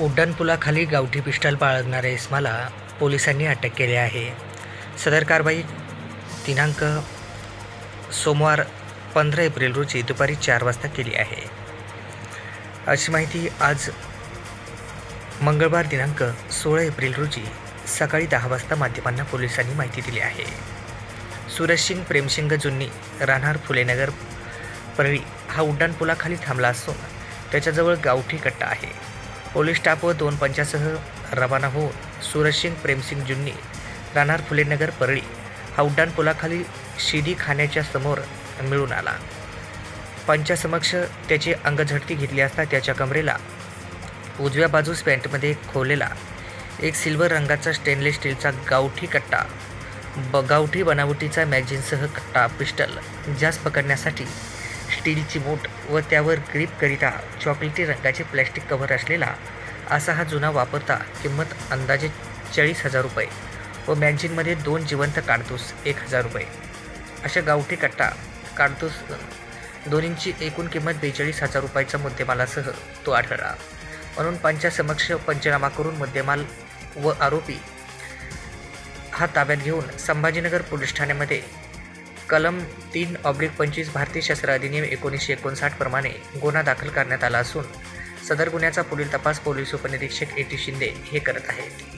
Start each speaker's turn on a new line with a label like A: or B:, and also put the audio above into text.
A: उड्डाणपुलाखाली गावठी पिस्टल बाळगणाऱ्या इस्माला पोलिसांनी अटक केली आहे. सदर कारवाई दिनांक सोमवार पंधरा एप्रिल रोजी दुपारी चार वाजता केली आहे. अशी माहिती आज मंगळवार दिनांक सोळा एप्रिल रोजी सकाळी दहा वाजता माध्यमांना पोलिसांनी माहिती दिली आहे. सुरजसिंग प्रेमसिंग जुन्नी राहणार फुलेनगर परळी हा उड्डाणपुलाखाली थांबला असून त्याच्याजवळ गावठी कट्टा आहे. पोलीस स्टाफ व दोन पंचासह रवाना होऊन सुरजसिंग प्रेमसिंग जुन्नी राहणार फुलेनगर परळी हा उड्डाणपुलाखाली शिडी खाण्याच्या समोर मिळून आला. पंचासमक्ष त्याची अंगझडती घेतली असता त्याच्या कमरेला उजव्या बाजूस पॅन्टमध्ये खोवलेला एक सिल्वर रंगाचा स्टेनलेस स्टीलचा गावठी कट्टा ब गावठी बनावटीचा मॅगझिनसह कट्टा पिस्टल जास्त पकडण्यासाठी स्टीलची बोट व त्यावर ग्रीपकरिता चॉकलेटी रंगाचे प्लॅस्टिक कव्हर असलेला असा हा जुना वापरता किंमत अंदाजे चाळीस हजार रुपये व मॅगझिनमध्ये दोन जिवंत काडतूस एक हजार रुपये. अशा गावठी कट्टा काडतूस दोन्हींची एकूण किंमत बेचाळीस हजार रुपयाच्या मुद्देमालासह तो आढळला. म्हणून पंचासमक्ष पंचनामा करून मुद्देमाल व आरोपी हा ताब्यात घेऊन संभाजीनगर पोलीस ठाण्यामध्ये कलम तीन ऑब्लिक पंचवीस भारतीय शस्त्र अधिनियम एकोणीसशे एकोणसाठ प्रमाणे गुन्हा दाखल करण्यात आला असून सदर गुन्ह्याचा पुढील तपास पोलीस उपनिरीक्षक ए टी शिंदे हे करत आहेत.